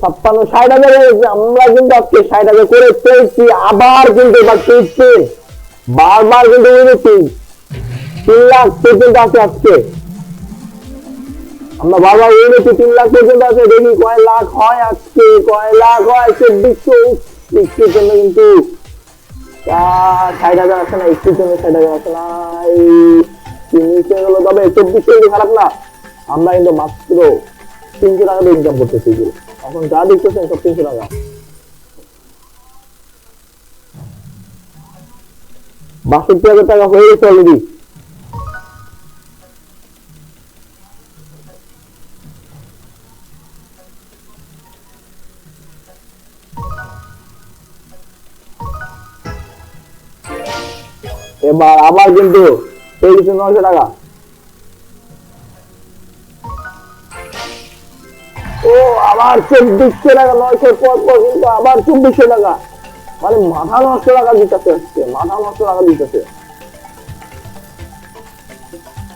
ছাপ্পান্ন, ষাট হাজার আমরা কিন্তু আজকে ষাট হাজার করে পেয়েছি। আবার কিন্তু এবার পেয়েছি। বারবার কিন্তু তিন লাখ পর্যন্ত আছে আজকে। আমরা বারবার উঠেছি তিন লাখ পর্যন্ত আছে। দেখি কয় লাখ হয় আজকে, কয় লাখ হয়? জন্য কিন্তু ষাট হাজার না একটুর জন্য ষাট হাজার আছে না নিচে গেলো। তবে কিন্তু খারাপ না। আমরা কিন্তু মাত্র তিনশো টাকা দিয়ে ইনকাম করতেছি। এখন যা দেখতেছেন সব তিনশো টাকা বাষট্টি হাজার টাকা হয়ে গেছে অলরেডি এবার আবার কিন্তু গেছে নয়শো টাকা চব্বিশশো টাকা, নয়শো পর পর কিন্তু আবার চব্বিশশো টাকা। মানে মাথা নষ্ট টাকা দিতেছে হচ্ছে মাথা নষ্ট টাকা দিতেছে।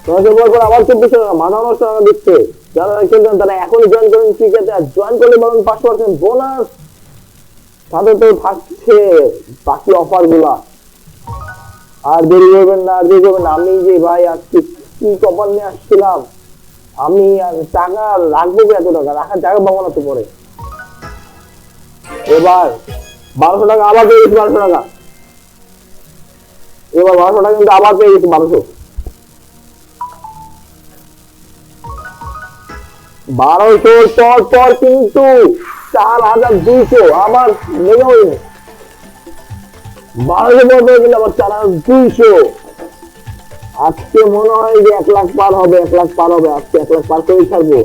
নয়শো পর পর আবার চব্বিশশো টাকা, মাথা নষ্ট টাকা দিচ্ছে। যারা খেলছেন তারা এখনই জয়েন করেন ক্রিকেটে। আর জয়েন করলে পাবেন পাঁচ পার্সেন্ট বোনাস সাথে তো থাকছে বাকি অফারগুলা। আর দেরি করবেন না, আর দেরি না। আমি যে ভাই আজকে কি কপাল নিয়ে আসছিলাম? আমি টাকা রাখব কি এত টাকা? রাখার জায়গা পাবো না তো পরে। এবার বারোশো টাকা আবার পেয়ে গেছি বারোশো টাকা। এবার বারোশো টাকা কিন্তু আবার পেয়ে গেছি বারোশো। বারোশোর পর পর কিন্তু চার হাজার দুইশো। আমার লেগে হয়নি বারোশো পর পর কিন্তু আবার চার হাজার দুইশো। আজকে মনে হয় যে এক লাখ পার হবে, এক লাখ পার হবে আজকে, এক লাখ পার করে ছাড়বো।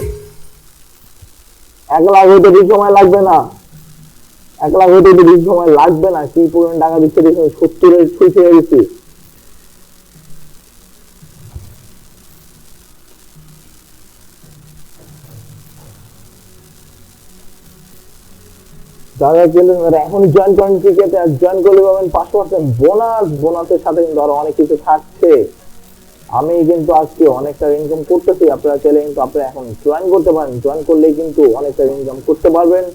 এক লাখ হইতে বেশি সময় লাগবে না। এক লাখ হইতে তো বেশি সময় লাগবে না কি পরিমাণ টাকা দিচ্ছে দেখুন সত্তরের ছুঁই হয়ে গেছি। খেলেন তারা এখন জয়েন করেন ক্রিকেটে জয়েন করলে পাবেন পাঁচ পার্সেন্ট বোনাস বোনাসের সাথে কিন্তু আরও অনেক কিছু থাকছে। আমি কিন্তু আজকে অনেকটা ইনকাম করতেছি, আপনারা চাইলে কিন্তু আপনারা এখন জয়েন করতে পারেন। জয়েন করলেই কিন্তু অনেকটা ইনকাম করতে পারবেন।